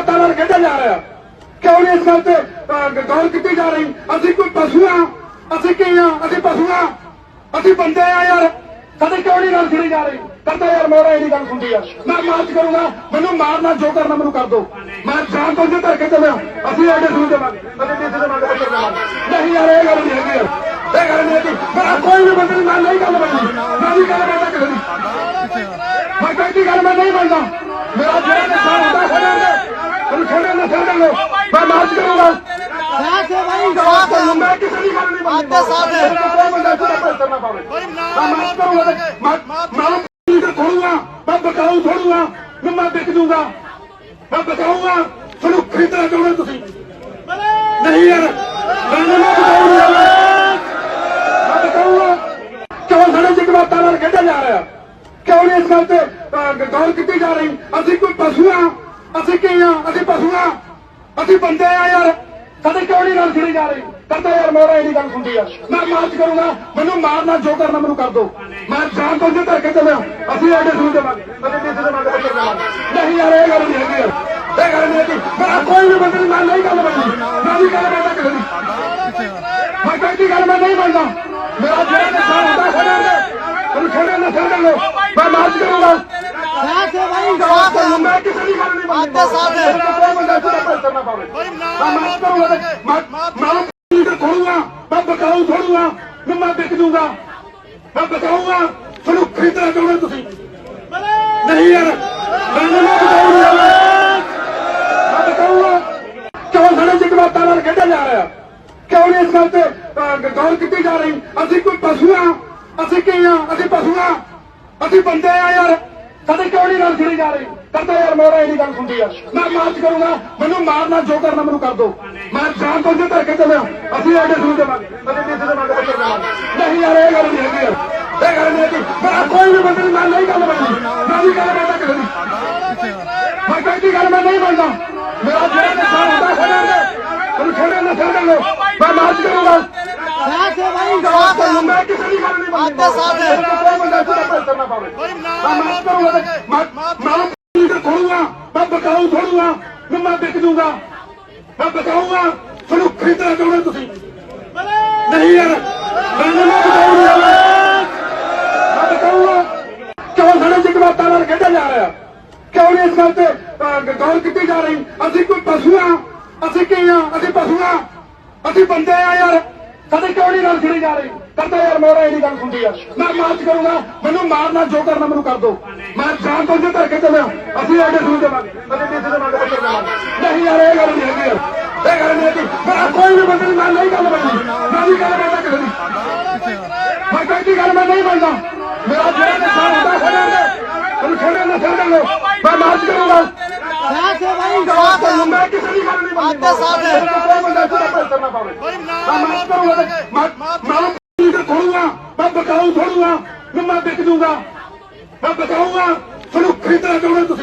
ਜਜ਼ਬਾਤਾਂ ਨਾਲ ਖੇਡਿਆ ਜਾ ਰਿਹਾ। ਕਿਉਂ ਨਹੀਂ ਇਸ ਗੱਲ ਤੇ ਅਹ, ਗੌਰ ਕੀਤੀ ਜਾ ਰਹੀ? ਅਸੀਂ ਕੋਈ ਪਸ਼ੂ ਆ। ਅਸੀਂ ਕੀ ਆ? ਅਸੀਂ ਪਸ਼ੂ ਆ। ਅਸੀਂ ਬੰਦੇ ਆ ਯਾਰ। ਸਾਡੇ ਕਿਉਂ ਨਹੀਂ ਗੱਲ ਛਿੜੀ ਜਾ ਰਹੀ? ਕਰਦਾ ਯਾਰ ਮੋਰਾ ਇਹਦੀ ਗੱਲ ਸੁਣਦੀ ਆ। ਮੈਂ ਮਾਰਚ ਕਰੂੰਗਾ। ਮੈਨੂੰ ਮਾਰਨਾ ਜੋ ਕਰਨਾ ਮੈਨੂੰ ਕਰ ਦੋ। ਮੈਂ ਜਾਨ ਤੋਂ ਜੇ ਧਰ ਕੇ ਚੱਲਿਆ। ਅਸੀਂ ਐਡੇ ਸੂਝ ਦੇਵਾਂਗੇ। ਅਸੀਂ ਡੀਸੀ ਦੇ ਮੰਗ ਦੇਵਾਂਗੇ। ਨਹੀਂ ਯਾਰ ਇਹ ਗੱਲ ਨਹੀਂ ਹੈਗੀ ਯਾਰ। ਇਹ ਗੱਲ ਨਹੀਂ ਹੈਗੀ। ਮੇਰਾ ਕੋਈ ਵੀ ਬੰਦੇ ਨਾਲ ਨਹੀਂ ਗੱਲ ਬਣਦੀ। ਮੈਂ ਗੱਲ ਕਰਦਾ ਕਿਸੇ ਦੀ। ਮੈਂ ਕਹਿੰਦੀ ਗੱਲ ਮੈਂ ਨਹੀਂ ਮੰਨਦਾ। ਮੇਰਾ ਜਿਹੜਾ ਨੁਕਸਾਨ ਹੁੰਦਾ ਖੜੇ ਨੇ ਉਹਨੂੰ ਖੜੇ ਨੇ ਖੜੇ ਨੇ ਮੈਂ ਮਾਰਚ ਕਰੂੰਗਾ। ਸਾਥ ਹੈ ਭਾਈ ਸਾਥ ਹੈ। ਮੈਂ ਕਿਸੇ ਦੀ ਗੱਲ ਨਹੀਂ ਮੰਨਦੀ। ਆਤੇ ਸਾਥ ਹੈ। ਕੋਈ ਬੰਦਾ ਇੱਥੇ ਦਾ ਕਰਨਾ ਪਾਵੇ ਮੈਂ ਮਾਰਚ ਕਰੂੰਗਾ। ਮੈਂ ਲੀਡਰ ਥੋੜੂਗਾ ਮੈਂ ਬਕਾਊ ਥੋੜੂਗਾ ਮੈਂ ਮੈਂ ਵਿਕ ਜੂਗਾ। ਮੈਂ ਬਕਾਊਗਾ ਤੁਹਾਨੂੰ ਖਰੀਦਣਾ ਚਾਹੁੰਦੇ ਤੁਸੀਂ? ਨਹੀਂ ਯਾਰ। ਮੈਂ ਨਹੀਂ ਮੈਂ ਬਕਾਊ ਨਹੀਂ ਜਾਣਾ ਮੈਂ ਬਕਾਊਗਾ ਕਿਉਂ ਸਾਡੇ ਜਜ਼ਬਾਤਾਂ ਨਾਲ ਖੇਡਿਆ ਜਾ ਰਿਹਾ? ਕਿਉਂ ਨਹੀਂ ਇਸ ਗੱਲ ਤੇ ਗੌਰ ਕੀਤੀ ਜਾ ਰਹੀ? ਅਸੀਂ ਕੋਈ ਪਸ਼ੂ ਆ। ਅਸੀਂ ਕੀ ਆ? ਅਸੀਂ ਪਸ਼ੂ ਆ। ਅਸੀਂ ਬੰਦੇ ਆ ਯਾਰ। ਸਾਡੇ ਕਿਉਂ ਨਹੀਂ ਗੱਲ ਸੁਣੀ ਜਾ ਰਹੀ? ਕਰਦਾ ਯਾਰ ਮੇਰਾ ਇਹਦੀ ਗੱਲ ਸੁਣਦੀ ਆ। ਮੈਂ ਮਾਰਚ ਕਰੂੰਗਾ। ਮੈਨੂੰ ਮਾਰਨਾ, ਜੋ ਕਰਨਾ, ਮੈਨੂੰ ਕਰ ਦੋ। ਮੈਂ ਜਾਨ ਤੋਂ ਜੇ ਧਰ ਕੇ ਚੱਲਿਆ। ਅਸੀਂ ਐਡੇ ਸੂਝ ਦੇਵਾਂਗੇ। ਅਸੀਂ ਡੀਸੀ ਦੇ ਮੰਗ ਪੱਤਰ ਨਹੀਂ ਯਾਰ, ਇਹ ਗੱਲ ਨਹੀਂ ਹੈਗੀ ਯਾਰ। ਇਹ ਗੱਲ ਨਹੀਂ ਹੈਗੀ। ਮੇਰਾ ਕੋਈ ਵੀ ਬੰਦੇ ਨਾਲ ਨਹੀਂ ਗੱਲ ਬਣਦੀ। ਮੈਂ ਵੀ ਗੱਲ ਕਰਦਾ ਕਿਸੇ ਦੀ। ਮੈਂ ਕਹਿੰਦੀ ਗੱਲ ਮੈਂ ਨਹੀਂ ਮੰਨਦਾ। ਮੇਰਾ ਜਿਹੜਾ ਨੁਕਸਾਨ ਹੁੰਦਾ, ਖੜੇ ਨੇ ਉਹਨੂੰ ਖੜੇ ਨੇ ਖੜੇ ਨੇ ਮੈਂ ਮਾਰਚ ਕਰੂੰਗਾ ਸਾਥ ਹੈ ਭਾਈ ਜਵਾਬ ਸਾਥ ਤੁਹਾਨੂੰ ਹੈ ਮੈਂ ਕਿਸੇ ਦੀ। ਗੱਲ ਨਹੀਂ ਸਾਥ ਪਾਵੇ ਮੈਂ ਕਰੂੰਗਾ। ਤੇ ਮੈਂ ਮੈਂ ਲੀਡਰ ਥੋੜੂਗਾ ਮੈਂ ਬਕਾਊ ਥੋੜੂਗਾ ਮੈਂ ਮੈਂ ਵਿਕ ਜੂਗਾ। ਮੈਂ ਬਕਾਊਗਾ ਤੁਹਾਨੂੰ ਖਰੀਦਣਾ ਚਾਹੁੰਦੇ ਤੁਸੀਂ? ਨਹੀਂ ਯਾਰ ਮੈਂ ਨਹੀਂ ਮੈਂ ਕਿਉਂ ਸਾਡੇ ਜਜ਼ਬਾਤਾਂ ਨਾਲ ਖੇਡਿਆ ਜਾ ਰਿਹਾ? ਕਿਉਂ ਨਹੀਂ ਇਸ ਗੱਲ ਤੇ ਗੌਰ ਕੀਤੀ ਜਾ ਰਹੀ? ਅਸੀਂ ਕੋਈ ਪਸ਼ੂ ਆ। ਅਸੀਂ ਕੀ ਆ? ਅਸੀਂ ਪਸ਼ੂ ਆ। ਅਸੀਂ ਬੰਦੇ ਆ ਯਾਰ। ਸਾਡੇ ਕਿਉਂ ਨਹੀਂ ਗੱਲ ਛਿੜੀ ਜਾ ਰਹੀ? ਕਰਦਾ ਯਾਰ ਮੋਰਾ ਇਹਦੀ ਗੱਲ ਹੁੰਦੀ ਆ। ਮੈਂ ਮਾਰਚ ਕਰੂੰਗਾ ਮੈਨੂੰ ਮਾਰਨਾ ਜੋ ਕਰਨਾ ਮੈਨੂੰ ਕਰ ਦੋ। ਮੈਂ ਜਾਨ ਤੋਂ ਜੇ ਧਰ ਕੇ ਚੱਲਿਆ। ਅਸੀਂ ਐਡੇ ਸੂਝ ਦੇਵਾਂਗੇ ਅਸੀਂ ਡੀਸੀ ਦੇ ਮੰਗ ਦੇਵਾਂਗੇ ਨਹੀਂ ਯਾਰ ਇਹ ਗੱਲ ਨਹੀਂ ਹੈਗੀ ਯਾਰ। ਇਹ ਗੱਲ ਨਹੀਂ ਹੈਗੀ। ਮੇਰਾ ਕੋਈ ਵੀ ਬੰਦੇ ਨਾਲ ਨਹੀਂ ਗੱਲ ਬਣਦੀ ਮੈਂ ਵੀ ਗੱਲ ਕਰਦਾ ਕਿਸੇ ਦੀ ਮੈਂ ਕਹਿੰਦੀ ਗੱਲ ਮੈਂ ਨਹੀਂ ਮੰਨਦਾ। ਮੇਰਾ ਜਿਹੜਾ ਨੁਕਸਾਨ ਹੁੰਦਾ ਖੜੇ ਨੇ ਉਹਨੂੰ ਖੜੇ ਨੇ ਖੜੇ ਨੇ ਮੈਂ ਮਾਰਚ ਕਰੂੰਗਾ। ਸਾਥ ਹੈ। ਭਾਈ ਸਾਥ ਤੁਹਾਨੂੰ ਹੈ ਮੈਂ ਕਿਸੇ ਦੀ ਗੱਲ ਨਹੀਂ ਮੰਨਦੀ। ਆਤੇ ਸਾਥ ਹੈ। ਕੋਈ ਬੰਦਾ ਦਾ ਕਰਨਾ ਪਾਵੇ। ਮੈਂ ਮਾਰਚ ਕਰੂੰਗਾ ਮੈਂ ਮੈਂ ਮੈਂ ਬਕਾਊ ਥੋੜੂਗਾ ਮੈਂ ਵਿਕ ਦੂੰਗਾ ਮੈਂ ਬਕਾਊਗਾ ਤੁਹਾਨੂੰ ਖਰੀਦਣਾ ਚਾਹੁੰਦੇ ਤੁਸੀਂ। ਨਹੀਂ ਯਾਰ ਮੈਂ ਨਹੀਂ ਮੈਂ ਮੈਂ ਬਤਾਊਂਗਾ ਕਿਉਂ ਸਾਡੇ ਜਜ਼ਬਾਤਾਂ ਨਾਲ ਖੇਡਿਆ ਜਾ ਰਿਹਾ? ਕਿਉਂ ਨਹੀਂ ਇਸ ਗੱਲ ਤੇ ਅਹ, ਗੌਰ ਕੀਤੀ ਜਾ ਰਹੀ? ਅਸੀਂ ਕੋਈ ਪਸ਼ੂ ਆ ਅਸੀਂ ਕੀ ਆ? ਅਸੀਂ ਪਸ਼ੂ ਆ। ਅਸੀਂ ਬੰਦੇ ਆ ਯਾਰ। ਸਾਡੇ ਕਿਉਂ ਨਹੀਂ ਗੱਲ ਛਿੜੀ ਜਾ ਰਹੀ? ਕਰਦਾ ਯਾਰ ਮੋਰਾ ਇਹਦੀ ਗੱਲ ਹੁੰਦੀ ਆ। ਮੈਂ ਮਾਰਚ ਕਰੂੰਗਾ ਮੈਨੂੰ ਮਾਰਨਾ ਜੋ ਕਰਨਾ ਮੈਨੂੰ ਕਰ ਦੋ। ਮੈਂ ਜਾਨ ਤੋਂ ਜੇ ਧਰ ਕੇ ਚੱਲਿਆ। ਅਸੀਂ ਐਡੇ ਸੂਝ ਦੇਵਾਂਗੇ। ਅਸੀਂ ਡੀਸੀ ਦੇ ਮੰਗ ਪੱਤਰ ਦੇਵਾਂਗੇ। ਨਹੀਂ ਯਾਰ ਇਹ ਗੱਲ ਨਹੀਂ ਹੈਗੀ ਯਾਰ। ਇਹ ਗੱਲ ਨਹੀਂ ਹੈਗੀ। ਮੇਰਾ ਕੋਈ ਵੀ ਬੰਦੇ ਨਾਲ ਨਹੀਂ ਗੱਲ ਬਣਦੀ। ਮੈਂ ਵੀ ਗੱਲ ਕਰਦਾ ਕਿਸੇ ਦੀ। ਮੈਂ ਕਹਿੰਦੀ ਗੱਲ ਮੈਂ ਨਹੀਂ ਮੰਨਦਾ। ਮੇਰਾ ਜਿਹੜਾ ਨੁਕਸਾਨ ਹੁੰਦਾ ਖੜੇ ਨੇ ਉਹਨੂੰ ਖੜੇ ਨੇ ਖੜੇ ਨੇ ਮੈਂ ਮਾਰਚ ਕਰੂੰਗਾ। ਸਾਥ ਹੈ ਭਾਈ ਸਾਥ ਹੈ ਮੈਂ ਕਿਸੇ ਦੀ ਗੱਲ ਨਹੀਂ ਮੰਨਦੀ। ਆਤੇ ਸਾਥ ਹੈ। ਕੋਈ ਬੰਦਾ ਇੱਥੇ ਦਾ ਕਰਨਾ ਪਾਵੇ। ਮੈਂ ਮਾਰਚ ਕਰੂੰਗਾ ਮੈਂ ਮੈਂ ਥੋੜੂਗਾ ਮੈਂ ਬਕਾਊ ਥੋੜੂਗਾ ਮੈਂ ਮੈਂ ਵਿਕ ਜੂਗਾ। ਮੈਂ ਬਕਾਊਗਾ ਤੁਹਾਨੂੰ ਖਰੀਦਣਾ ਚਾਹੁੰਦੇ ਤੁਸੀਂ